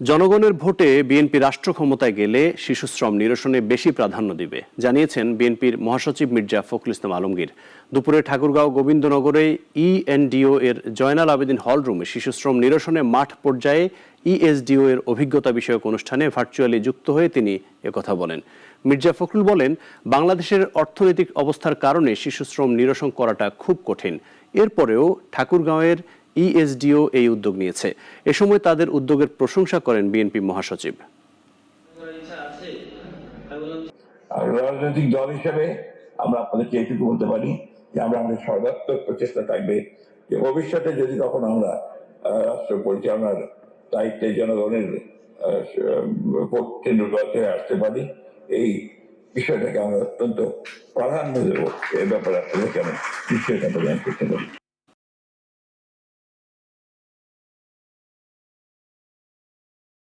জনগণের ভোটে বিএনপি রাষ্ট্র ক্ষমতায় গেলে শিশুশ্রম নিরসনে বেশি প্রাধান্য দিবে, জানিয়েছেন বিএনপির মহাসচিব মির্জা ফখরুল ইসলাম আলমগীর। দুপুরে ঠাকুরগাঁও গোবিন্দনগরে ইএনডিও এর জয়নাল আবেদিন হল রুমে শিশুশ্রম নিরসনে মাঠ পর্যায়ে ইএসডিও এর অভিজ্ঞতা বিষয়ক অনুষ্ঠানে ভার্চুয়ালি যুক্ত হয়ে তিনি একথা বলেন। মির্জা ফখরুল বলেন, বাংলাদেশের অর্থনৈতিক অবস্থার কারণে শিশুশ্রম নিরসন করাটা খুব কঠিন। এরপরেও ঠাকুরগাঁওয়ের ইএসডিও এই উদ্যোগ নিয়েছে। এ সময় তাদের উদ্যোগের প্রশংসা করেন বিএনপি মহাসচিব। রাজনৈতিক দল হিসেবে আমরা আপনাদেরকে এইটুকু বলতে পারি যে আমরা আমাদের সর্বাত্মক প্রচেষ্টা থাকবে যে ভবিষ্যতে যদি কখনো আমরা রাষ্ট্র পরিচালনার দায়িত্বে জনগণের কেন্দ্রগুলোতে আসতে পারি, এই বিষয়টাকে আমরা অত্যন্ত প্রাধান্য দেবো। এ ব্যাপারে আপনাদেরকে আমি নিশ্চয়তা প্রদান করতে পারি